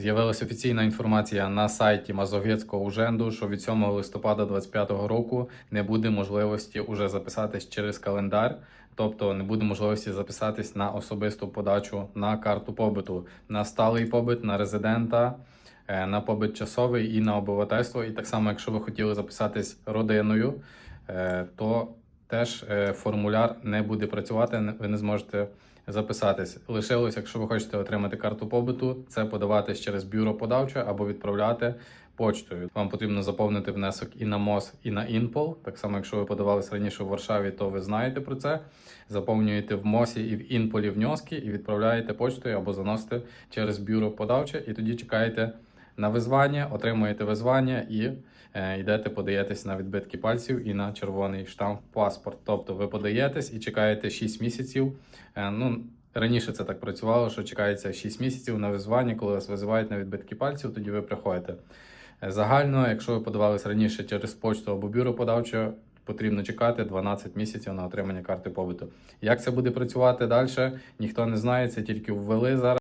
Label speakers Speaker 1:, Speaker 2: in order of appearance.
Speaker 1: З'явилася офіційна інформація на сайті Мазовецького уженду, що від 7 листопада 2025 року не буде можливості уже записатись через календар, тобто не буде можливості записатись на особисту подачу на карту побиту, на сталий побит, на резидента, е, на побит часовий і на обивательство. І так само, якщо ви хотіли записатись родиною, е, то теж е, формуляр не буде працювати, ви не зможете записатись. Лишилось, якщо ви хочете отримати карту побиту, це подаватись через бюро подавче або відправляти почтою. Вам потрібно заповнити внесок і на МОЗ, і на Інпол. Так само, якщо ви подавались раніше в Варшаві, то ви знаєте про це. Заповнюєте в МОСі і в Інполі внески і відправляєте почтою або заносите через бюро подавче, і тоді чекаєте на визвання, отримуєте визвання і е, йдете, подаєтесь на відбитки пальців і на червоний штамп паспорт. Тобто ви подаєтесь і чекаєте 6 місяців. Е, ну, раніше це так працювало, що чекається 6 місяців на визвання, коли вас визивають на відбитки пальців, тоді ви приходите. Е, Загально, якщо ви подавались раніше через почту або бюро подавчого, потрібно чекати 12 місяців на отримання карти побиту. Як це буде працювати далі, ніхто не знає, це тільки ввели зараз.